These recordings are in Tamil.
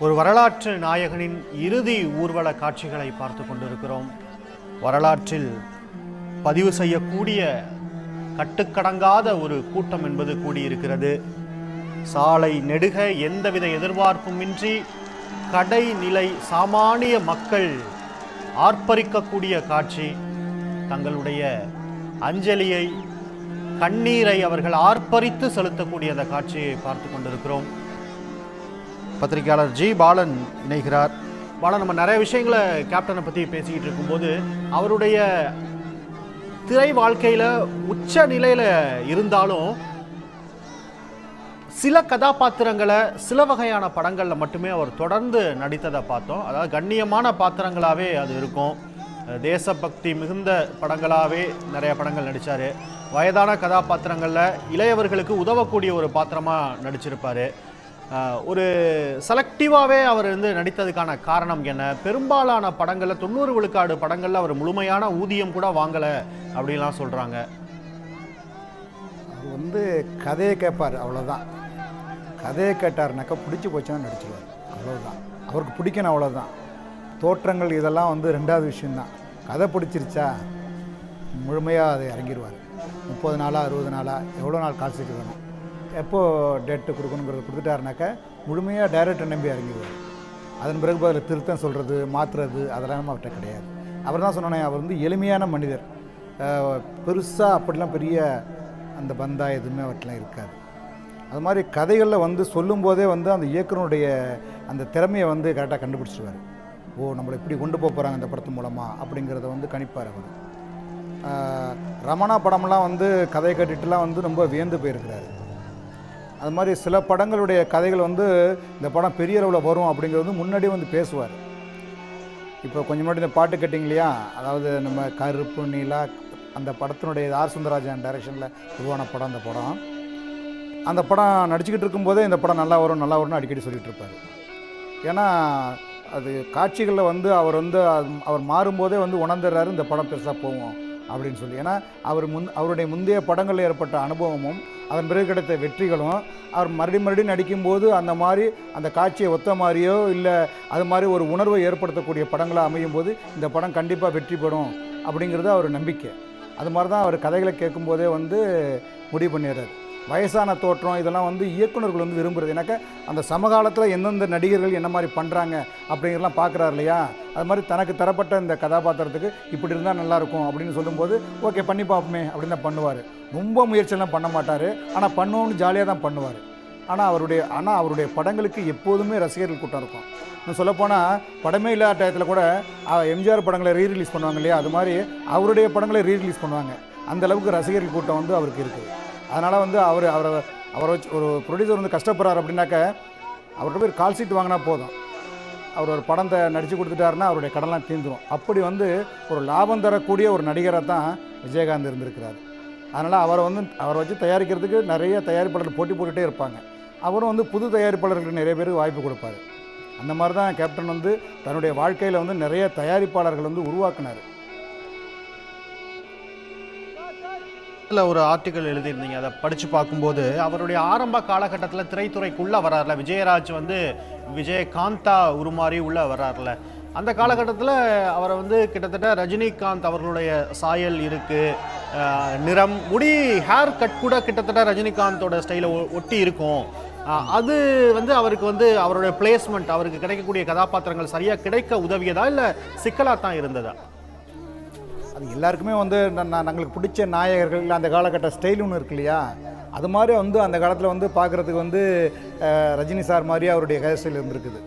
ஒரு வரலாற்று நாயகனின் இறுதி ஊர்வல காட்சிகளை பார்த்து கொண்டிருக்கிறோம். வரலாற்றில் பதிவு செய்யக்கூடிய கட்டுக்கடங்காத ஒரு கூட்டம் என்பது கூடியிருக்கிறது. சாலை நெடுக எந்தவித எதிர்பார்ப்புமின்றி கடைநிலை சாமானிய மக்கள் ஆர்ப்பரிக்கக்கூடிய காட்சி. தங்களுடைய அஞ்சலியை கண்ணீரை அவர்கள் ஆர்ப்பரித்து செலுத்தக்கூடிய அந்த காட்சியை பார்த்து கொண்டிருக்கிறோம். பத்திரிகையாளர் ஜி பாலன் இணைகிறார். பாலன் நம்ம நிறைய விஷயங்களை கேப்டனை பற்றி பேசிக்கிட்டு இருக்கும்போது அவருடைய திரை வாழ்க்கையில் உச்ச நிலையில் இருந்தாலும் சில கதாபாத்திரங்களை சில வகையான படங்களில் மட்டுமே அவர் தொடர்ந்து நடித்ததை பார்த்தோம். அதாவது கண்ணியமான பாத்திரங்களாகவே அது இருக்கும். தேசபக்தி மிகுந்த படங்களாகவே நிறைய படங்கள் நடித்தார் வயதான கதாபாத்திரங்களில் இளையவர்களுக்கு உதவக்கூடிய ஒரு பாத்திரமாக நடிச்சிருப்பார். ஒரு செலக்டிவாகவே அவர் வந்து நடித்ததுக்கான காரணம் என்ன? பெரும்பாலான படங்களில் தொண்ணூறு விழுக்காடு படங்களில் அவர் முழுமையான ஊதியம் கூட வாங்கலை அப்படின்லாம் சொல்கிறாங்க அவர் வந்து கதையை கேட்பார் அவ்வளோதான் கதையை கேட்டார்னாக்கா பிடிச்சி போச்சுன்னா நடிச்சிருவார். அவ்வளோதான் அவருக்கு பிடிக்கணும் அவ்வளோதான் தோற்றங்கள் இதெல்லாம் வந்து ரெண்டாவது விஷயம்தான். கதை பிடிச்சிருச்சா முழுமையாக அதை இறங்கிடுவார் முப்பது நாளா அறுபது நாளா எவ்வளோ நாள் கால் சீட்டு வேணும்? எப்போது டேட்டு கொடுக்கணுங்கிறத கொடுத்துட்டாருனாக்கா முழுமையாக டைரக்டர் நம்பி இறங்கிடுவார். அதன் பிறகு அதில் திருத்தம் சொல்கிறது மாற்றுறது அதெல்லாம் அவர்கிட்ட கிடையாது. அவர் தான் சொன்னேன் அவர் வந்து எளிமையான மனிதர். பெருசாக அப்படிலாம் பெரிய அந்த பந்தா எதுவுமே அவர்கிட்டலாம் இருக்காது. அது மாதிரி கதைகளில் வந்து சொல்லும்போதே வந்து அந்த இயக்குனருடைய அந்த திறமையை வந்து கரெக்டாக கண்டுபிடிச்சிருவார். ஓ நம்மளை இப்படி கொண்டு போக போகிறாங்க இந்த படத்து மூலமாக அப்படிங்கிறத வந்து கணிப்பார் அவர். ரமணா படம்லாம் வந்து கதை கட்டிட்டுலாம் வந்து ரொம்ப வியந்து போயிருக்கிறாரு. அது மாதிரி சில படங்களுடைய கதைகள் வந்து இந்த படம் பெரிய அளவில் வரும் அப்படிங்கிறது வந்து முன்னாடியே வந்து பேசுவார். இப்போ கொஞ்சம் முன்னாடி இந்த பாட்டு கேட்டிங்க இல்லையா அதாவது நம்ம கருப்பு நீலா அந்த படத்தினுடைய ஆர் சுந்தரராஜன் டைரக்ஷனில் உருவான படம் அந்த படம். அந்த படம் நடிச்சுக்கிட்டு இருக்கும்போதே இந்த படம் நல்லா வரும் நல்லா வரும்னு அடிக்கடி சொல்லிகிட்டு இருப்பார். ஏன்னா அது காட்சிகளில் வந்து அவர் வந்து அவர் மாறும்போதே வந்து உணர்ந்துடுறாரு இந்த படம் பெருசாக போகும். அப்படின்னு சொல்லி. ஏன்னா அவர் முன் அவருடைய முந்தைய படங்களில் ஏற்பட்ட அனுபவமும் அதன் பிறகு கிடைத்த வெற்றிகளும் அவர் மறுபடியும் மறுபடியும் நடிக்கும்போது அந்த மாதிரி அந்த காட்சியை ஒத்த மாதிரியோ இல்லை அது மாதிரி ஒரு உணர்வை ஏற்படுத்தக்கூடிய படங்களாக அமையும் போது இந்த படம் கண்டிப்பாக வெற்றி பெறும் அப்படிங்கிறது அவர் நம்பிக்கை. அது மாதிரி தான் அவர் கதைகளை கேட்கும்போதே வந்து முடிவு பண்ணிடுறாரு. வயசான தோற்றம் இதெல்லாம் வந்து இயக்குனர்கள் வந்து விரும்புகிறது ஏன்னாக்கா அந்த சமகாலத்தில் எந்தெந்த நடிகர்கள் என்ன மாதிரி பண்ணுறாங்க அப்படிங்கிறலாம் பார்க்குறாரு இல்லையா? அது மாதிரி தனக்கு தரப்பட்ட இந்த கதாபாத்திரத்துக்கு இப்படி இருந்தால் நல்லாயிருக்கும் அப்படின்னு சொல்லும்போது ஓகே பண்ணி பார்ப்போமே அப்படின்னு தான் பண்ணுவார். ரொம்ப முயற்சியெல்லாம் பண்ண மாட்டார். ஆனால் பண்ணுவோம்னு ஜாலியாக தான் பண்ணுவார். ஆனால் அவருடைய ஆனால் அவருடைய படங்களுக்கு எப்போதுமே ரசிகர்கள் கூட்டம் இருக்கும். இன்னும் சொல்லப்போனால் படமே இல்லாத டயத்தில் கூட எம்ஜிஆர் படங்களை ரீ ரிலீஸ் பண்ணுவாங்க இல்லையா? அது மாதிரி அவருடைய படங்களை ரீ ரிலீஸ் பண்ணுவாங்க. அந்த அளவுக்கு ரசிகர்கள் கூட்டம் வந்து அவருக்கு இருக்குது. அதனால் வந்து அவர் அவரை அவரை வச்சு ஒரு ப்ரொடியூசர் வந்து கஷ்டப்படுறாரு அப்படின்னாக்க அவர்கிட்ட போய் கால் சீட் வாங்கினா போதும். அவர் ஒரு படத்தை நடித்து கொடுத்துட்டாருன்னா அவருடைய கடன்லாம் தீர்ந்துடும் அப்படி வந்து ஒரு லாபம் தரக்கூடிய ஒரு நடிகராக தான் விஜயகாந்த் இருந்திருக்கிறார். அதனால் அவரை வந்து அவரை வச்சு தயாரிக்கிறதுக்கு நிறைய தயாரிப்பாளர்கள் போட்டி போட்டுகிட்டே இருப்பாங்க. அவரும் வந்து புது தயாரிப்பாளர்களுக்கு நிறைய பேருக்கு வாய்ப்பு கொடுப்பாரு. அந்த மாதிரி தான் கேப்டன் வந்து தன்னுடைய வாழ்க்கையில் வந்து நிறைய தயாரிப்பாளர்கள் வந்து உருவாக்குனார். இல்லை ஒரு ஆர்டிக்கல் எழுதியிருந்தீங்க. அதை படித்து பார்க்கும்போது அவருடைய ஆரம்ப காலகட்டத்தில் திரைத்துறைக்குள்ளே வரார்ல. விஜயராஜ் வந்து விஜயகாந்தா உருமாறி உள்ளே வரார்ல. அந்த காலகட்டத்தில் அவரை வந்து கிட்டத்தட்ட ரஜினிகாந்த் அவர்களுடைய சாயல் இருக்குது நிறம் முடி ஹேர் கட் கூட கிட்டத்தட்ட ரஜினிகாந்தோட ஸ்டைலை ஒட்டி இருக்கும். அது வந்து அவருக்கு வந்து அவருடைய பிளேஸ்மெண்ட் அவருக்கு கிடைக்கக்கூடிய கதாபாத்திரங்கள் சரியாக கிடைக்க உதவியதா இல்லை சிக்கலாக தான் இருந்ததா? அது எல்லாருக்குமே வந்து ந- ந- பிடிச்ச நாயகர்கள் இல்லை அந்த காலகட்ட ஸ்டைல் ஒன்று இருக்கு இல்லையா? அது மாதிரி வந்து அந்த காலத்தில் வந்து பார்க்குறதுக்கு வந்து ரஜினி சார் மாதிரி அவருடைய ஹேர் ஸ்டைல் இருந்திருக்குது.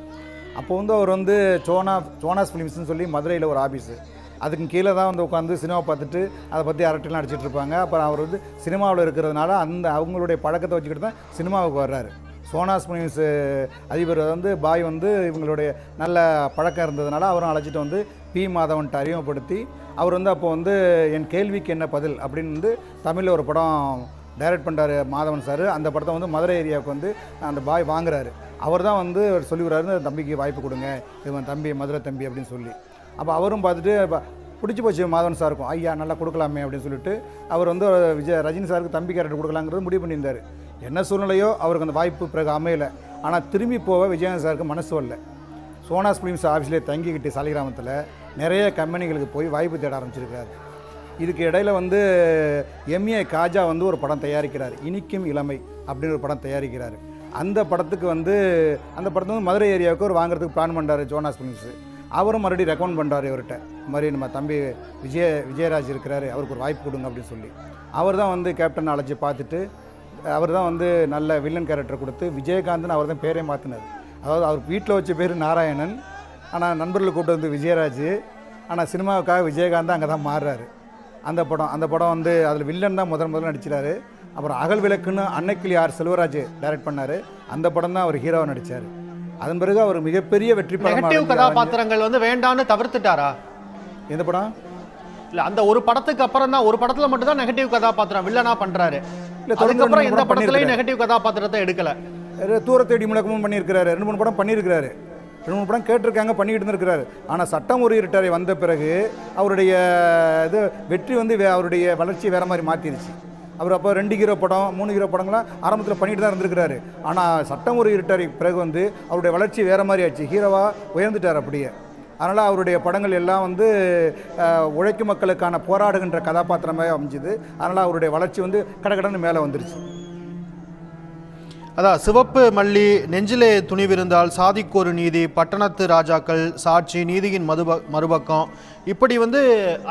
அப்போ வந்து அவர் வந்து சோனா சோனாஸ் ஃபிலிம்ஸ்னு சொல்லி மதுரையில் ஒரு ஆஃபீஸு அதுக்கு கீழே தான் வந்து உட்காந்து சினிமா பார்த்துட்டு அதை பற்றி அரட்டெல்லாம் அடிச்சிட்டு இருப்பாங்க. அப்புறம் அவர் வந்து சினிமாவில் இருக்கிறதுனால அந்த அவங்களுடைய பழக்கத்தை வச்சுக்கிட்டு தான் சினிமாவுக்கு வர்றாரு. சோனாஸ் ஃபிலிம்ஸ் அதிபர் வந்து பாய் வந்து இவங்களுடைய நல்ல பழக்கம் இருந்ததுனால அவரும் அழைச்சிட்டு வந்து பி மாதவன்ட்டு அறிமுகப்படுத்தி அவர் வந்து அப்போ வந்து என் கேள்விக்கு என்ன பதில்? அப்படின்னு வந்து தமிழில் ஒரு படம் டைரக்ட் பண்ணுறாரு மாதவன் சார். அந்த படத்தை வந்து மதுரை ஏரியாவுக்கு வந்து அந்த பாய் வாங்குறாரு. அவர் தான் வந்து சொல்லிவிடுறாரு தம்பிக்கு வாய்ப்பு கொடுங்க. இவன் தம்பி மதுரை தம்பி அப்படின்னு சொல்லி. அப்போ அவரும் பார்த்துட்டு பிடிச்சி போச்சு மாதவன் சாருக்கும். ஐயா நல்லா கொடுக்கலாமே அப்படின்னு சொல்லிட்டு அவர் வந்து விஜய் ரஜினி சாருக்கு தம்பி கேரக்டர் கொடுக்கலாங்கிறது முடிவு பண்ணியிருந்தார். என்ன சூழ்நிலையோ அவருக்கு அந்த வாய்ப்பு பிறகு அமையலை. ஆனால் திரும்பி போக விஜயகாந்த் சாருக்கு மனசு வரல. சோனாஸ் ஃபிலிம்ஸ் ஆஃபீஸ்லேயே தங்கிக்கிட்டு சாலிகிராமத்தில் நிறைய கம்பெனிகளுக்கு போய் வாய்ப்பு தேட ஆரம்பிச்சிருக்காரு இதுக்கு இடையில வந்து எம்ஏ காஜா வந்து ஒரு படம் தயாரிக்கிறார். இனிக்கும் இளமை அப்படின்னு ஒரு படம் தயாரிக்கிறார். அந்த படத்துக்கு வந்து அந்த படத்தை வந்து மதுரை ஏரியாவுக்கு ஒரு வாங்குறதுக்கு பிளான் பண்ணுறாரு ஜோனாஸ் ஃபிலிம்ஸு அவரும் மறுபடியும் ரெக்கமெண்ட் பண்ணுறாரு இவர்கிட்ட. இந்த மாதிரி நம்ம தம்பி விஜய விஜயராஜ் இருக்கிறாரு அவருக்கு ஒரு வாய்ப்பு கொடுங்க அப்படின்னு சொல்லி. அவர் தான் வந்து கேப்டன் அழைச்சி பார்த்துட்டு அவர் தான் வந்து நல்ல வில்லன் கேரக்டர் கொடுத்து விஜயகாந்த்னு அவர் தான் பேரே மாற்றினார் அதாவது அவர் வீட்டில் வச்ச பேர் நாராயணன் ஆனால் நண்பர்களை கூப்பிட்டு வந்து விஜயராஜ் ஆனால் சினிமாவுக்காக விஜயகாந்த் அங்கே தான் மாறுறாரு. அந்த படம் அந்த படம் வந்து அதில் வில்லன் தான் முதல் முதல்ல நடிச்சிட்டாரு. அப்புறம் அகல் விளக்குன்னு அன்னைக்கிளி ஆர். செல்வராஜ் டைரக்ட் பண்ணார். அந்த படம் தான் அவர் ஹீரோவாக நடித்தார் அதன் பிறகு அவர் மிகப்பெரிய வெற்றி நெகட்டிவ் படம் கதாபாத்திரங்கள் வந்து வேண்டான்னு தவிர்த்துட்டாரா? எந்த படம்? இல்ல அந்த ஒரு படத்துக்கு அப்புறம் தான் ஒரு படத்துல மட்டும் தான் நெகட்டிவ் கதாபாத்திரம் வில்லனா பண்றாரு. இல்ல, அதுக்கப்புறம் எந்த படத்துலயும். நெகட்டிவ் கதாபாத்திரத்தை எடுக்கல. தூர தேடி முழக்கமும் பண்ணியிருக்கிறாரு. ரெண்டு மூணு படம் பண்ணியிருக்கிறாரு. ரெண்டு மூணு படம் கேட்டிருக்காங்க பண்ணிக்கிட்டு இருந்திருக்கிறாரு ஆனால் சட்டம் ஒரு இருட்டாரை வந்த பிறகு அவருடைய இது வெற்றி வந்து வே- அவருடைய வளர்ச்சி வேறு மாதிரி மாற்றிருச்சு அவர் அப்போ ரெண்டு ஹீரோ படம் மூணு ஹீரோ படங்கள்லாம் ஆரம்பத்தில் பண்ணிட்டு தான் இருந்திருக்கிறாரு. ஆனால் சட்டம் ஒரு இருட்டாரை பிறகு வந்து அவருடைய வளர்ச்சி வேற மாதிரி ஆச்சு. ஹீரோவாக உயர்ந்துட்டார் அப்படியே. அதனால் அவருடைய படங்கள் எல்லாம் வந்து உழைக்கும் மக்களுக்கான போராடுகின்ற கதாபாத்திரமாக அமைஞ்சுது. அதனால் அவருடைய வளர்ச்சி வந்து கடகடன்னு மேலே வந்துருச்சு. அதான் சிவப்பு மல்லி நெஞ்சிலே துணிவிருந்தால் சாதிக்கொரு நீதி பட்டணத்து ராஜாக்கள் சாட்சி நீதியின் மதுப மறுபக்கம். இப்படி வந்து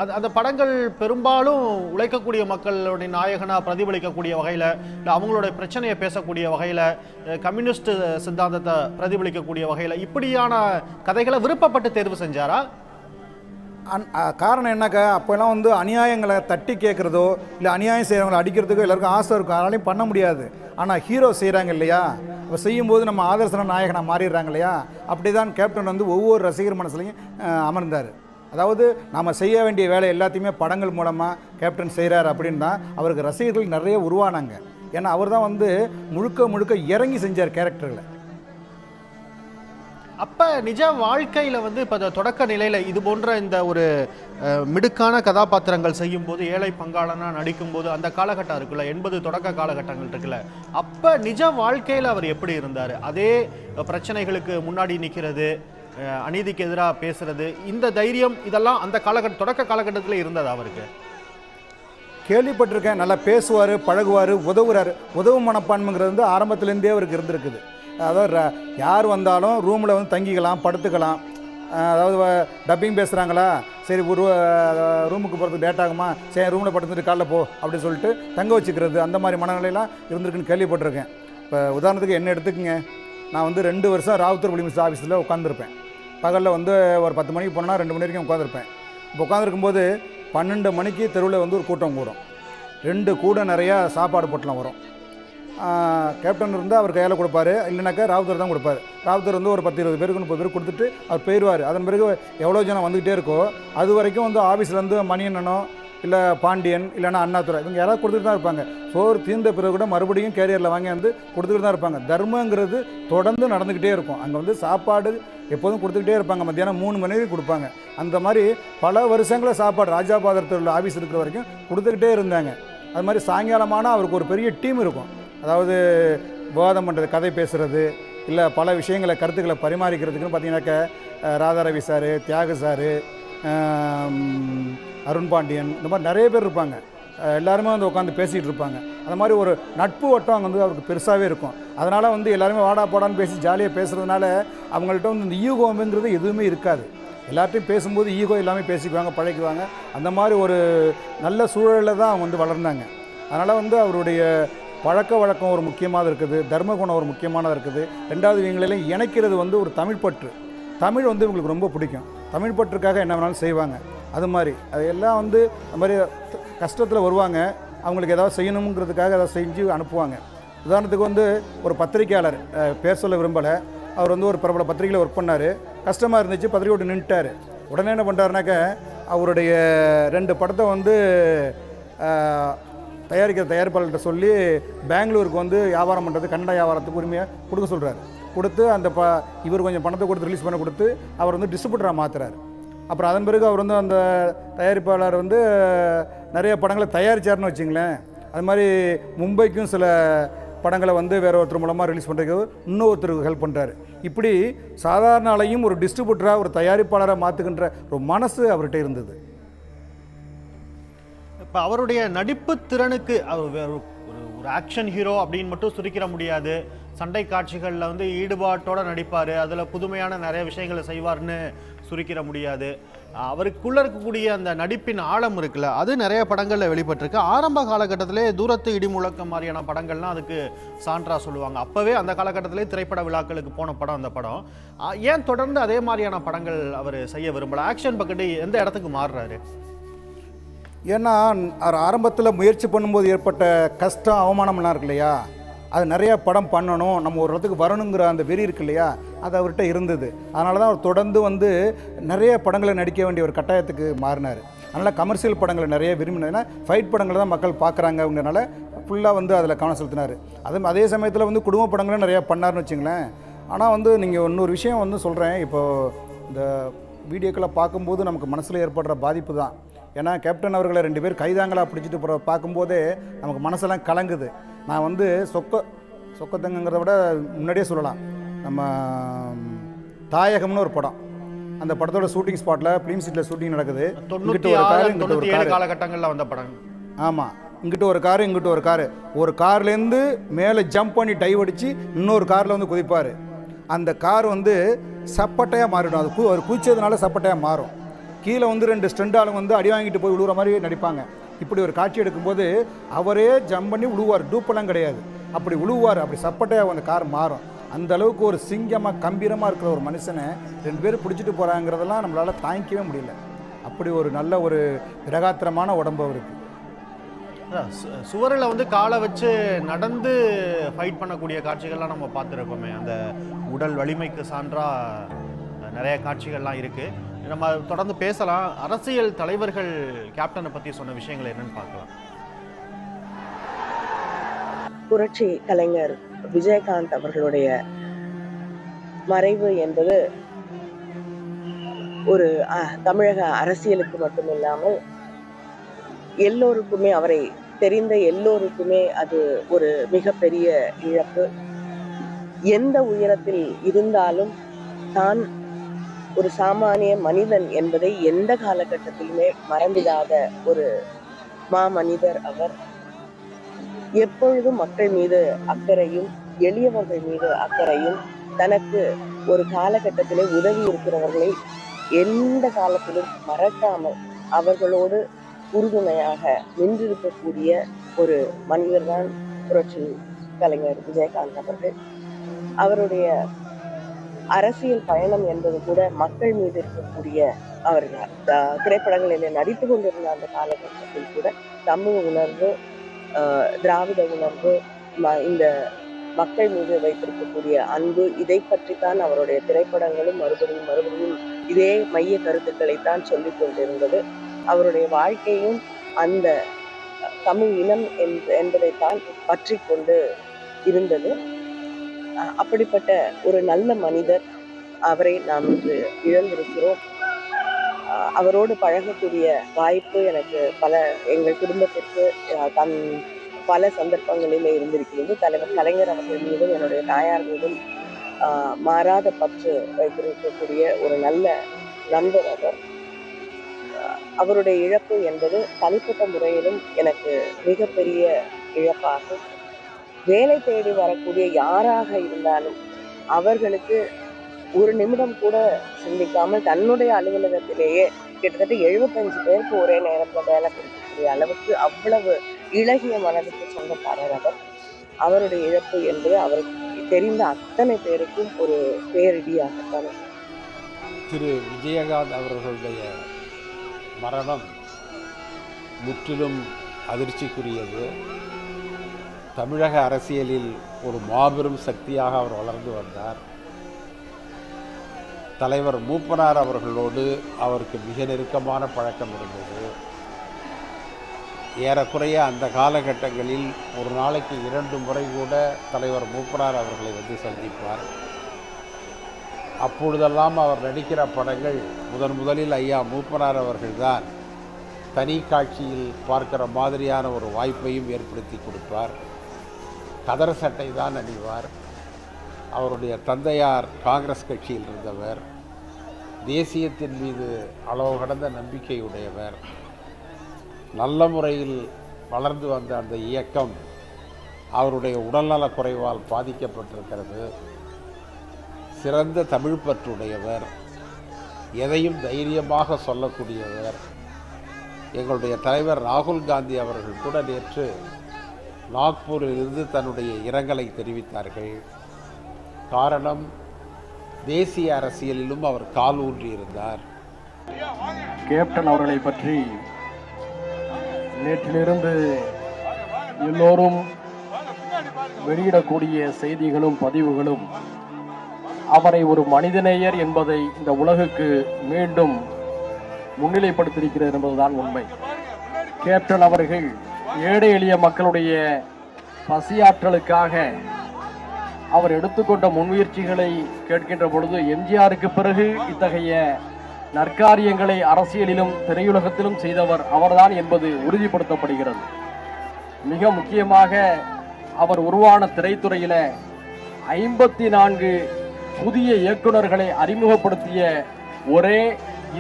அது அந்த படங்கள் பெரும்பாலும் உழைக்கக்கூடிய மக்களுடைய நாயகனா பிரதிபலிக்கக்கூடிய வகையில் இல்லை அவங்களுடைய பிரச்சனையை பேசக்கூடிய வகையில் கம்யூனிஸ்ட் சித்தாந்தத்தை பிரதிபலிக்கக்கூடிய வகையில் இப்படியான கதைகளை விருப்பப்பட்டு தேர்வு செஞ்சாரா? அன் காரணம் என்னக்கா? அப்போல்லாம் வந்து அநியாயங்களை தட்டி கேட்குறதோ இல்லை அநியாயம் செய்கிறவங்களை அடிக்கிறதுக்கோ எல்லாருக்கும் ஆசை இருக்கும். அதனாலையும் பண்ண முடியாது. ஆனால் ஹீரோ செய்கிறாங்க இல்லையா? அப்போ செய்யும்போது நம்ம ஆதர்சன நாயகனாக மாறிடுறாங்க இல்லையா? அப்படி தான் கேப்டன் வந்து ஒவ்வொரு ரசிகர் மனசுலையும் அமர்ந்தார். அதாவது நாம் செய்ய வேண்டிய வேலை எல்லாத்தையுமே படங்கள் மூலமாக கேப்டன் செய்கிறார் அப்படின்னு தான் அவருக்கு ரசிகர்கள் நிறைய உருவானாங்க. ஏன்னா அவர் தான் வந்து முழுக்க முழுக்க இறங்கி செஞ்சார் கேரக்டர்களை. அப்போ நிஜ வாழ்க்கையில் வந்து இப்போ தொடக்க நிலையில் இது போன்ற இந்த ஒரு மிடுக்கான கதாபாத்திரங்கள் செய்யும்போது ஏழை பங்காளனா நடிக்கும் போது அந்த காலகட்டம் இருக்குல்ல எண்பது தொடக்க காலகட்டங்கள் இருக்குல்ல அப்போ நிஜ வாழ்க்கையில் அவர் எப்படி இருந்தார்? அதே பிரச்சனைகளுக்கு முன்னாடி நிற்கிறது அநீதிக்கு எதிராக பேசுறது இந்த தைரியம் இதெல்லாம் அந்த காலகட்ட தொடக்க காலகட்டத்தில் இருந்தது அவருக்கு? கேள்விப்பட்டிருக்கேன். நல்லா பேசுவார் பழகுவார் உதவுறாரு. உதவு மனப்பான்மைங்கிறது வந்து ஆரம்பத்துலேருந்தே அவருக்கு இருந்திருக்குது. அதாவது யார் வந்தாலும் ரூமில் வந்து தங்கிக்கலாம் படுத்துக்கலாம். அதாவது டப்பிங் பேசுகிறாங்களா சரி ஒரு ரூமுக்கு போகிறதுக்கு லேட் ஆகுமா? சரி ரூமில் படுத்துட்டு காலைல போ அப்படின்னு சொல்லிட்டு தங்க வச்சுக்கிறது அந்த மாதிரி மனநிலையெல்லாம் இருந்திருக்குன்னு கேள்விப்பட்டிருக்கேன். இப்போ உதாரணத்துக்கு என்ன எடுத்துக்கங்க. நான் வந்து ரெண்டு வருஷம் ராவுத்தர் விளிமிஸ் ஆஃபீஸில் உட்காந்துருப்பேன் பகலில் வந்து ஒரு பத்து மணிக்கு போனால் ரெண்டு மணி வரைக்கும் உட்காந்துருப்பேன் இப்போ உட்காந்துருக்கும்போது பன்னெண்டு மணிக்கு தெருவில் வந்து ஒரு கூட்டம் கூடும். ரெண்டு கூட நிறையா சாப்பாடு போட்டலாம் வரும். கேப்டன் இருந்தால் அவர் கையில் கொடுப்பாரு. இல்லைனாக்கா ராவுத்தர் தான் கொடுப்பாரு. ராவுத்தர் வந்து ஒரு பத்து இருபது பேருக்கு முப்பது பேர் கொடுத்துட்டு அவர் போயிடுவார். அதன் பிறகு எவ்வளோ ஜனம் வந்துக்கிட்டே இருக்கோ அது வரைக்கும் வந்து ஆஃபீஸ்லேருந்து மணியண்ணனோ இல்லை பாண்டியன் இல்லைன்னா அண்ணாதுரை இவங்க யாராவது கொடுத்துட்டு தான் இருப்பாங்க. சோறு தீர்ந்த பிறகு கூட மறுபடியும் கேரியரில் வாங்கி வந்து கொடுத்துட்டு தான் இருப்பாங்க. தர்மங்கிறது தொடர்ந்து நடந்துக்கிட்டே இருக்கும். அங்கே வந்து சாப்பாடு எப்போதும் கொடுத்துக்கிட்டே இருப்பாங்க. மத்தியானம் மூணு மணி வரைக்கும் கொடுப்பாங்க. அந்த மாதிரி பல வருஷங்களை சாப்பாடு ராஜாபாதத்தில் உள்ள ஆஃபீஸ் இருக்கிற வரைக்கும் கொடுத்துக்கிட்டே இருந்தாங்க. அது மாதிரி சாயங்காலமான அவருக்கு ஒரு பெரிய டீம் இருக்கும். அதாவது விவாதம் பண்ணுறது கதை பேசுகிறது இல்லை பல விஷயங்களை கருத்துக்களை பரிமாறிக்கிறதுக்குன்னு பார்த்தீங்கன்னாக்க ராதாரவி சார் தியாக சார் அருண் பாண்டியன் இந்த மாதிரி நிறைய பேர் இருப்பாங்க. எல்லாருமே வந்து உட்காந்து பேசிகிட்டு இருப்பாங்க. அந்த மாதிரி ஒரு நட்பு வட்டம் அங்கே வந்து அவருக்கு பெருசாகவே இருக்கும். அதனால் வந்து எல்லாருமே வாடா போடான்னு பேசி ஜாலியாக பேசுகிறதுனால அவங்கள்ட்ட வந்து இந்த ஈகோங்கிறது எதுவுமே இருக்காது. எல்லார்ட்டையும் பேசும்போது ஈகோ எல்லாமே பேசிக்குவாங்க பழகிக்குவாங்க. அந்த மாதிரி ஒரு நல்ல சூழலில் தான் அவங்க வந்து வளர்ந்தாங்க. அதனால் வந்து அவருடைய பழக்க வழக்கம் ஒரு முக்கியமாக இருக்குது தர்ம குணம் ஒரு முக்கியமானதாக இருக்குது. ரெண்டாவது இவங்களெல்லாம் இணைக்கிறது வந்து ஒரு தமிழ் பற்று. தமிழ் வந்து இவங்களுக்கு ரொம்ப பிடிக்கும். தமிழ் பற்றுக்காக என்ன வேணாலும் செய்வாங்க. அது மாதிரி. அது எல்லாம் வந்து அது மாதிரி கஷ்டத்தில் வருவாங்க. அவங்களுக்கு ஏதாவது செய்யணுங்கிறதுக்காக ஏதாவது செஞ்சு அனுப்புவாங்க. உதாரணத்துக்கு வந்து ஒரு பத்திரிக்கையாளர் பேர் சொல்ல விரும்பலை. அவர் வந்து ஒரு பிரபல பத்திரிகையில் ஒர்க் பண்ணார். கஷ்டமாக இருந்துச்சு பத்திரிகையோடு விட்டு நின்றுட்டார் உடனே என்ன பண்ணுறாருனாக்க அவருடைய ரெண்டு படத்தை வந்து தயாரிக்கிற தயாரிப்பாளர்கிட்ட சொல்லி பெங்களூருக்கு வந்து வியாபாரம் பண்ணுறது கன்னட வியாபாரத்துக்கு உரிமையாக கொடுக்க சொல்கிறாரு கொடுத்து அந்த ப இவர் கொஞ்சம் பணத்தை கொடுத்து ரிலீஸ் பண்ண கொடுத்து அவர் வந்து டிஸ்ட்ரிபியூட்டராக மாற்றுறாரு அப்புறம் அதன் பிறகு அவர் வந்து அந்த தயாரிப்பாளர் வந்து நிறைய படங்களை தயாரிச்சாருன்னு வச்சுங்களேன். அது மாதிரி மும்பைக்கும் சில படங்களை வந்து வேற ஒருத்தர் மூலமாக ரிலீஸ் பண்ணுறதுக்கு இன்னொருத்தருக்கு ஹெல்ப் பண்ணுறாரு இப்படி சாதாரண ஆளையும் ஒரு டிஸ்ட்ரிபியூட்டராக ஒரு தயாரிப்பாளராக மாற்றுகின்ற ஒரு மனசு அவர்கிட்ட இருந்தது. இப்போ அவருடைய நடிப்பு திறனுக்கு அவர் ஒரு ஒரு ஆக்ஷன் ஹீரோ அப்படின்னு மட்டும் சுருக்கிட முடியாது. சண்டை காட்சிகளில் வந்து ஈடுபாட்டோடு நடிப்பார். அதில் புதுமையான நிறைய விஷயங்களை செய்வார்னு சுருக்கிட முடியாது. அவருக்குள்ளே இருக்கக்கூடிய அந்த நடிப்பின் ஆழம் இருக்குல்ல அது நிறைய படங்களில் வெளிப்பட்டிருக்கு. ஆரம்ப காலகட்டத்திலே தூரத்து இடி முழக்கம் மாதிரியான படங்கள்லாம் அதுக்கு சான்றாக சொல்லுவாங்க. அப்போவே அந்த காலகட்டத்திலே திரைப்பட விழாக்களுக்கு போன படம் அந்த படம். ஏன் தொடர்ந்து அதே மாதிரியான படங்கள் அவர் செய்ய விரும்பல? ஆக்ஷன் பக்கெட்டு எந்த இடத்துக்கு மாறுறாரு? ஏன்னா அவர் ஆரம்பத்தில் முயற்சி பண்ணும்போது ஏற்பட்ட கஷ்டம் அவமானம்லாம் இருக்கு இல்லையா? அது நிறையா படம் பண்ணணும் நம்ம ஒரு இடத்துக்கு வரணுங்கிற அந்த வெறி இருக்கு இல்லையா? அது அவர்கிட்ட இருந்தது. அதனால தான் அவர் தொடர்ந்து வந்து நிறைய படங்களை நடிக்க வேண்டிய ஒரு கட்டாயத்துக்கு மாறினார். அதனால் கமர்ஷியல் படங்களை நிறைய விரும்பினதுன்னா ஃபைட் படங்களை தான் மக்கள் பார்க்குறாங்க அவங்கனால ஃபுல்லாக வந்து அதில் கவனம் செலுத்தினார். அது அதே சமயத்தில் வந்து குடும்ப படங்களும் நிறையா பண்ணார்னு வச்சுங்களேன். ஆனால் வந்து நீங்கள் இன்னொரு விஷயம் வந்து சொல்கிறேன் இப்போது இந்த வீடியோக்களை பார்க்கும்போது நமக்கு மனசில் ஏற்படுற பாதிப்பு தான். ஏன்னா கேப்டன் அவர்களை ரெண்டு பேர் கைதாங்களா பிடிச்சிட்டு போகிற பார்க்கும்போதே நமக்கு மனசெல்லாம் கலங்குது. நான் வந்து சொக்க சொக்கத்தங்கங்கிறத விட முன்னாடியே சொல்லலாம். நம்ம தாயகம்னு ஒரு படம். அந்த படத்தோட ஷூட்டிங் ஸ்பாட்டில் ஃபிலிம் சீட்டில் ஷூட்டிங் நடக்குது. இங்கிட்டு ஒரு காரு இங்கிட்டு ஒரு காரு. காலகட்டங்களில் வந்த படம். ஆமாம் இங்கிட்டு ஒரு காரு இங்கிட்டு ஒரு காரு. ஒரு கார்லேருந்து மேலே ஜம்ப் பண்ணி டைவ் அடித்து இன்னொரு காரில் வந்து குதிப்பார். அந்த கார் வந்து சப்பட்டையாக மாறிடும். அது அவர் குதிச்சதுனால சப்பட்டையாக மாறும். கீழே வந்து ரெண்டு ஸ்டெண்டாலும் வந்து அடி வாங்கிட்டு போய் விழுவுற மாதிரி நடிப்பாங்க. இப்படி ஒரு காட்சி எடுக்கும்போது அவரே ஜம்ப் பண்ணி விழுவார் டூப்பெல்லாம் கிடையாது. அப்படி விழுவார் அப்படி சப்பட்டையாக அந்த கார் மாறும். அந்த அளவுக்கு ஒரு சிங்கமாக கம்பீரமாக இருக்கிற ஒரு மனுஷனை ரெண்டு பேரும் பிடிச்சிட்டு போகிறாங்கிறதெல்லாம் நம்மளால் தாங்கிக்கவே முடியல. அப்படி ஒரு நல்ல ஒரு பிரகாத்திரமான உடம்பு அவருக்கு. சு- சுவரில் வந்து காலை வச்சு நடந்து ஃபைட் பண்ணக்கூடிய காட்சிகள்லாம் நம்ம பார்த்துருக்கோமே. அந்த உடல் வலிமைக்கு சான்றாக நிறைய காட்சிகள்லாம் இருக்குது நம்ம தொடர்ந்து பேசலாம். அரசியல் தலைவர்கள் கேப்டனை பற்றி சொன்ன விஷயங்கள் என்னன்னு பார்க்கலாம். புரட்சி கலைஞர் விஜயகாந்த் அவர்களுடைய மறைவு என்பது ஒரு தமிழக அரசியலுக்கு மட்டுமில்லாமல் எல்லோருக்குமே அவரை தெரிந்த எல்லோருக்குமே அது ஒரு மிகப்பெரிய இழப்பு. எந்த உயரத்தில் இருந்தாலும் தான் ஒரு சாமானிய மனிதன் என்பதை எந்த காலகட்டத்திலுமே மறந்திடாத ஒரு மாமனிதர் அவர். எப்பொழுதும் மக்கள் மீது அக்கறையும் எளியவர்கள் மீது அக்கறையும் தனக்கு ஒரு காலகட்டத்திலே உதவி இருக்கிறவர்களை எந்த காலத்திலும் மறக்காமல் அவர்களோடு உறுதுணையாக நின்றிருக்கக்கூடிய ஒரு மனிதர்தான் புரட்சி கலைஞர் விஜயகாந்த் அவர்கள். அவருடைய அரசியல் பயணம் என்பது கூட மக்கள் மீது இருக்கக்கூடிய அவர் திரைப்படங்களில் நடித்து கொண்டிருந்த அந்த காலகட்டத்தில் கூட சமூக உணர்வு திராவிட உணர்வு ம- இந்த மக்கள் மீது வைத்திருக்கக்கூடிய அன்பு இதை பற்றித்தான் அவருடைய திரைப்படங்களும் மறுபடியும் மறுபடியும் இதே மைய கருத்துக்களை தான் சொல்லிக் கொண்டிருந்தது. அவருடைய வாழ்க்கையும் அந்த தமிழ் இனம் என்ப- என்பதைத்தான் பற்றி கொண்டு இருந்தது. அப்படிப்பட்ட ஒரு நல்ல மனிதர் அவரை நாம் இன்று இழந்திருக்கிறோம். அவரோடு பழகக்கூடிய வாய்ப்பு எனக்கு பல எங்கள் குடும்பத்திற்கு தன் பல சந்தர்ப்பங்களிலே இருந்திருக்கிறது. தலைவர் கலைஞர் அவர்கள் மீதும் என்னுடைய தாயார் மீதும் மாறாத பற்று வைத்திருக்கக்கூடிய ஒரு நல்ல நண்பர் அவர். அவருடைய இழப்பு என்பது தனிப்பட்ட முறையிலும் எனக்கு மிகப்பெரிய இழப்பாகும். வேலை தேடி வரக்கூடிய யாராக இருந்தாலும் அவர்களுக்கு ஒரு நிமிடம் கூட சிந்திக்காமல் தன்னுடைய அலுவலகத்திலேயே கிட்டத்தட்ட எழுபத்தஞ்சு பேருக்கு ஒரே நேரத்தில் வேலை கொடுக்கக்கூடிய அளவுக்கு அவ்வளவு இழகிய மனதுக்கு சொந்தக்காரர் அவர். அவருடைய இழப்பு என்பது அவருக்கு தெரிந்த அத்தனை பேருக்கும் ஒரு பேரிடியாகத்தான் திரு விஜயகாந்த் அவர்களுடைய மரணம் முற்றிலும் அதிர்ச்சிக்குரியது. தமிழக அரசியலில் ஒரு மாபெரும் சக்தியாக அவர் வளர்ந்து வந்தார். தலைவர் மூப்பனார் அவர்களோடு அவருக்கு மிக நெருக்கமான பழக்கம் இருந்தது. ஏறக்குறைய அந்த காலகட்டங்களில் ஒரு நாளைக்கு இரண்டு முறை கூட தலைவர் மூப்பனார் அவர்களை வந்து சந்திப்பார். அப்பொழுதெல்லாம் அவர் நடிக்கிற படங்கள் முதன் முதலில் ஐயா மூப்பனார் அவர்கள்தான் தனி காட்சியில் பார்க்கிற மாதிரியான ஒரு வாய்ப்பையும் ஏற்படுத்தி கொடுப்பார். கதர் சட்டை தான் அணிவார் அவருடைய தந்தையார் காங்கிரஸ் கட்சியில் இருந்தவர். தேசியத்தின் மீது அளவு கடந்த நம்பிக்கையுடையவர். நல்ல முறையில் வளர்ந்து வந்த அந்த இயக்கம் அவருடைய உடல்நலக் குறைவால் பாதிக்கப்பட்டிருக்கிறது. சிறந்த தமிழ் பற்றுடையவர். எதையும் தைரியமாக சொல்லக்கூடியவர். எங்களுடைய தலைவர் ராகுல் காந்தி அவர்கள் கூட நேற்று நாக்பூரிலிருந்து தன்னுடைய இரங்கலை தெரிவித்தார்கள். காரணம் தேசிய அரசியலிலும் அவர் கால் ஊன்றியிருந்தார். கேப்டன் அவர்களை பற்றி நேற்றிலிருந்து எல்லோரும் வெளியிடக்கூடிய செய்திகளும் பதிவுகளும் அவரை ஒரு மனிதநேயர் என்பதை இந்த உலகுக்கு மீண்டும் முன்னிலைப்படுத்தியிருக்கிறது என்பதுதான் உண்மை. கேப்டன் அவர்கள் ஏழை எளிய மக்களுடைய பசியாற்றலுக்காக அவர் எடுத்துக்கொண்ட முன்முயற்சிகளை கேட்கின்ற பொழுது எம்ஜிஆருக்கு பிறகு இத்தகைய நற்காரியங்களை அரசியலிலும் திரையுலகத்திலும் செய்தவர் அவர்தான் என்பது உறுதிப்படுத்தப்படுகிறது. மிக முக்கியமாக அவர் உருவான திரைத்துறையில் ஐம்பத்தி நான்கு புதிய இயக்குனர்களை அறிமுகப்படுத்திய ஒரே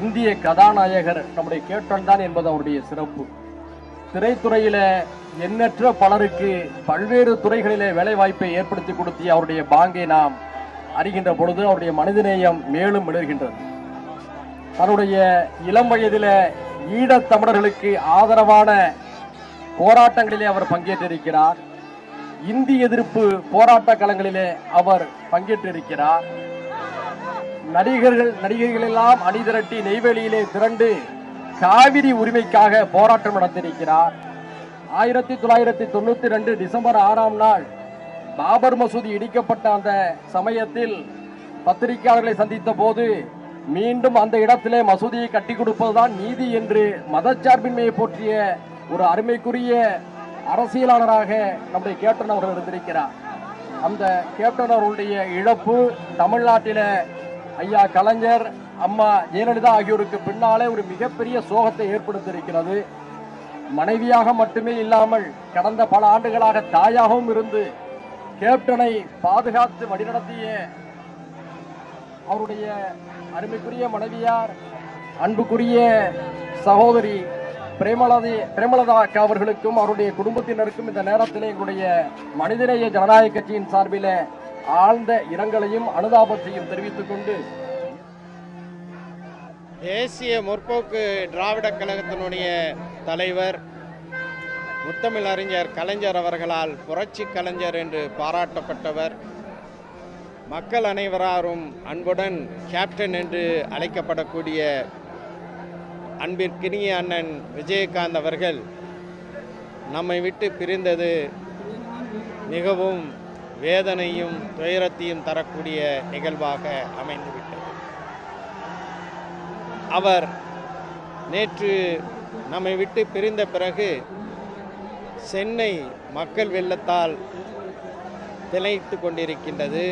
இந்திய கதாநாயகர் நம்முடைய கேட்டன் தான் என்பது அவருடைய சிறப்பு. திரைத்துறையில எண்ணற்ற பலருக்கு பல்வேறு துறைகளிலே வேலை வாய்ப்பை ஏற்படுத்தி கொடுத்திய அவருடைய பாங்கை நாம் அறிகின்ற பொழுது அவருடைய மனிதநேயம் மேலும் மிளர்கின்றது. தன்னுடைய இளம் வயதில ஈழத் தமிழர்களுக்கு ஆதரவான போராட்டங்களிலே அவர் பங்கேற்றிருக்கிறார். இந்தி எதிர்ப்பு போராட்ட களங்களிலே அவர் பங்கேற்றிருக்கிறார். நடிகர்கள் நடிகைகள் எல்லாம் அணிதிரட்டி நெய்வேலியிலே திரண்டு காவிரி உரிமைக்காக போராட்டம் நடத்தியிருக்கிறார். ஆயிரத்தி தொள்ளாயிரத்தி தொண்ணூத்தி ரெண்டு டிசம்பர் ஆறாம் நாள் பாபர் மசூதி இடிக்கப்பட்ட அந்த சமயத்தில் பத்திரிகையாளர்களை சந்தித்த போது மீண்டும் அந்த இடத்திலே மசூதியை கட்டி கொடுப்பதுதான் நீதி என்று மதச்சார்பின்மையை போற்றிய ஒரு அருமைக்குரிய அரசியலாளராக நம்முடைய கேப்டன் அவர்கள் இருந்திருக்கிறார். அந்த கேப்டன் அவர்களுடைய இழப்பு தமிழ்நாட்டில ஐயா கலைஞர் அம்மா ஜெயலலிதா ஆகியோருக்கு பின்னாலே ஒரு மிகப்பெரிய சோகத்தை ஏற்படுத்தியிருக்கிறது. மனைவியாக மட்டுமே இல்லாமல் கடந்த பல ஆண்டுகளாக தாயாகவும் இருந்து கேப்டனை பாதுகாத்து வழிநடத்திய அவருடைய அருமைக்குரிய மனைவியார் அன்புக்குரிய சகோதரி பிரேமலதி பிரேமலதா அக்கா அவர்களுக்கும் அவருடைய குடும்பத்தினருக்கும் இந்த நேரத்தில் எங்களுடைய மனிதநேய ஜனநாயக கட்சியின் சார்பில் ஆழ்ந்த இரங்கலையும் அனுதாபத்தையும் தெரிவித்துக் கொண்டு தேசிய முற்போக்கு திராவிடக் கழகத்தினுடைய தலைவர் முத்தமிழ் அறிஞர் கலைஞர் அவர்களால் புரட்சி கலைஞர் என்று பாராட்டப்பட்டவர். மக்கள் அனைவராரும் அன்புடன் கேப்டன் என்று அழைக்கப்படக்கூடிய அன்பிற்கினிய அண்ணன் விஜயகாந்த் அவர்கள் நம்மை விட்டு பிரிந்தது மிகவும் வேதனையும் துயரத்தையும் தரக்கூடிய நிகழ்வாக அமைந்துவிட்டது. அவர் நேற்று நம்மை விட்டு பிரிந்த பிறகு சென்னை மக்கள் வெள்ளத்தால் திளைத்து கொண்டிருக்கின்றது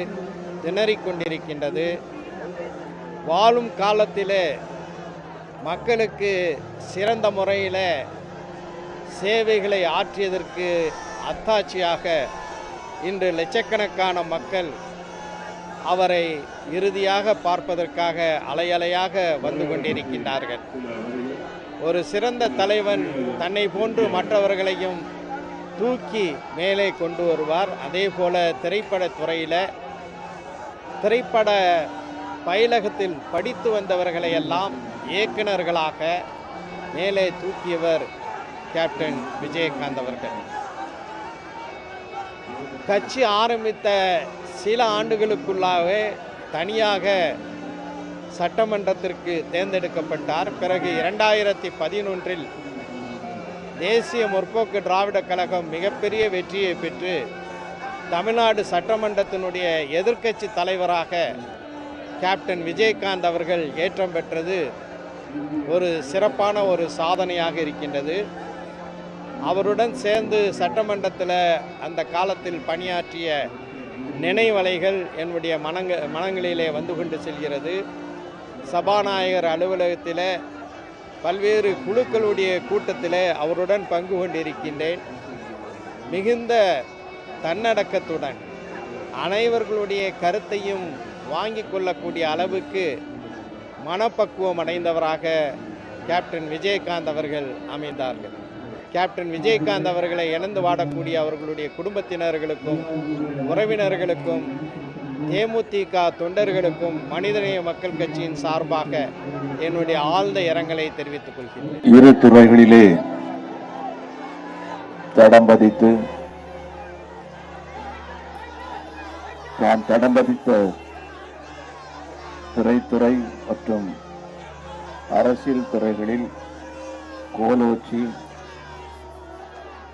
திணறிக் கொண்டிருக்கின்றது. வாழும் காலத்திலே மக்களுக்கு சிறந்த முறையில் சேவைகளை ஆற்றியதற்கு அத்தாட்சியாக இன்று லட்சக்கணக்கான மக்கள் அவரை இறுதியாக பார்ப்பதற்காக அலையலையாக வந்து கொண்டிருக்கின்றார்கள். ஒரு சிறந்த தலைவன் தன்னை போன்று மற்றவர்களையும் தூக்கி மேலே கொண்டு வருவார். அதே போல திரைப்பட துறையில் திரைப்பட பயிலகத்தில் படித்து வந்தவர்களை எல்லாம் இயக்குனர்களாக மேலே தூக்கியவர் கேப்டன் விஜயகாந்த் அவர்கள். கட்சி ஆரம்பித்த சில ஆண்டுகளுக்குள்ளாகவே தனியாக சட்டமன்றத்திற்கு தேர்ந்தெடுக்கப்பட்டார். பிறகு இரண்டாயிரத்தி பதினொன்றில் தேசிய முற்போக்கு திராவிடக் கழகம் மிகப்பெரிய வெற்றியை பெற்று தமிழ்நாடு சட்டமன்றத்தினுடைய எதிர்க்கட்சி தலைவராக கேப்டன் விஜயகாந்த் அவர்கள் ஏற்றம் பெற்றது ஒரு சிறப்பான ஒரு சாதனையாக இருக்கின்றது. அவருடன் சேர்ந்து சட்டமன்றத்தில் அந்த காலத்தில் பணியாற்றிய நினைவலைகள் என்னுடைய மனங்க மனங்களிலே வந்து கொண்டு செல்கிறது. சபாநாயகர் அலுவலகத்தில் பல்வேறு குழுக்களுடைய கூட்டத்தில் அவருடன் பங்கு கொண்டிருக்கின்றேன். மிகுந்த தன்னடக்கத்துடன் அனைவர்களுடைய கருத்தையும் வாங்கிக் கொள்ளக்கூடிய அளவுக்கு மனப்பக்குவம் அடைந்தவராக கேப்டன் விஜயகாந்த் அவர்கள் அமைந்தார்கள். கேப்டன் விஜயகாந்த் அவர்களை இழந்து வாடக்கூடிய அவர்களுடைய குடும்பத்தினர்களுக்கும் உறவினர்களுக்கும் தேமுதிக தொண்டர்களுக்கும் மனிதநேய மக்கள் கட்சியின் சார்பாக என்னுடைய ஆழ்ந்த இரங்கலை தெரிவித்துக் கொள்கிறேன். இரு துறைகளிலே தடம் பதித்து தான் தடம் பதித்த திரைத்துறை மற்றும் அரசியல் துறைகளில் கோலோச்சி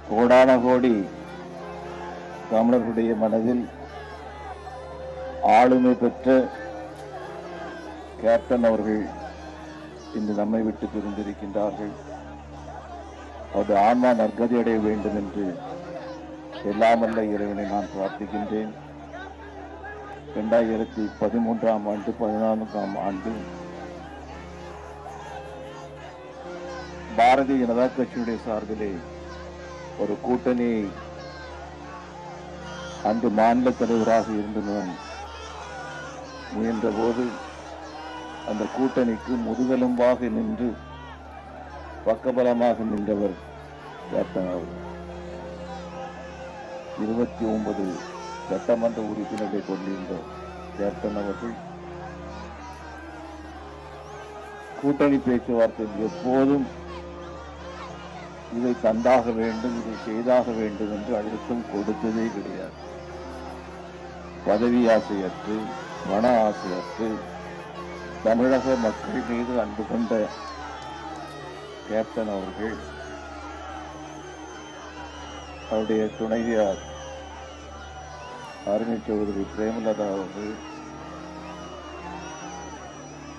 கோடான கோடி தமிழர்களுடைய மனதில் ஆளுமை பெற்ற கேப்டன் அவர்கள் இன்று நம்மை விட்டு பிரிந்திருக்கின்றார்கள். அவருடைய ஆன்மா நற்கதி அடைய வேண்டும் என்று எல்லாமல்ல இறைவனை நான் பிரார்த்திக்கின்றேன். இரண்டாயிரத்தி பதிமூன்றாம் ஆண்டு பதினான்காம் ஆண்டு பாரதிய ஜனதா கட்சியுடைய சார்பிலே ஒரு கூட்டணி அன்று மாநில தலைவராக இருந்து நான் முயன்ற போது அந்த கூட்டணிக்கு முதுகெலும்பாக நின்று பக்கபலமாக நின்றவர் கேப்டன் அவர்கள் இருபத்தி ஒன்பது சட்டமன்ற உறுப்பினரை கொண்டிருந்த கேப்டன் அவர்கள் கூட்டணி பேச்சுவார்த்தையில் எப்போதும் இதை தந்தாக வேண்டும் இதை செய்தாக வேண்டும் என்று அழுத்தம் கொடுத்ததே கிடையாது. பதவி ஆசையற்று மன ஆசையற்று தமிழக மக்கள் மீது அன்பு கொண்ட கேப்டன் அவர்கள் அவருடைய துணைவியார் அருணை சௌதரி பிரேமலதா அவர்கள்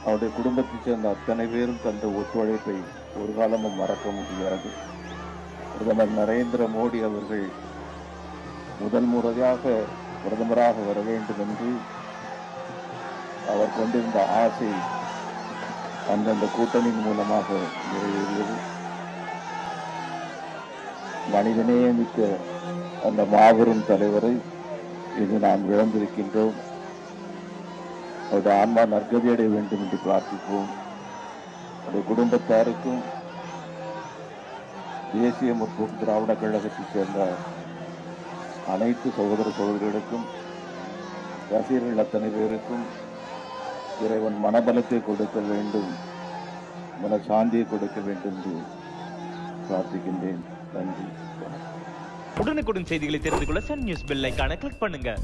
அவருடைய குடும்பத்தைச் சேர்ந்த அத்தனை பேரும் தந்த ஒத்துழைப்பை ஒரு காலமும் மறக்க முடியாது. பிரதமர் நரேந்திர மோடி அவர்கள் முதல் முறையாக பிரதமராக வர வேண்டும் என்று அவர் கொண்டிருந்த ஆசை அந்தந்த கூட்டணியின் மூலமாக நிறைவேறியது. மனிதநேயமிக்க அந்த மாபெரும் தலைவரை இன்று நாம் இழந்திருக்கின்றோம். அவருடைய ஆன்மா நற்கதி அடைய வேண்டும் என்று பிரார்த்திப்போம். அவருடைய குடும்பத்தாருக்கும் தேசிய முற்போக்கு திராவிட கழகத்தைச் சேர்ந்த அனைத்து சகோதர சகோதரிகளுக்கும் ரசிகர்கள் அத்தனை பேருக்கும் இறைவன் மனபலத்தை கொடுக்க வேண்டும் மன சாந்தியை கொடுக்க வேண்டும் என்று பிரார்த்திக்கின்றேன். நன்றி. உடனுக்குடன் செய்திகளை தெரிந்து கொள்ள சன் நியூஸ் பெல்லைக்கான கிளிக் பண்ணுங்க.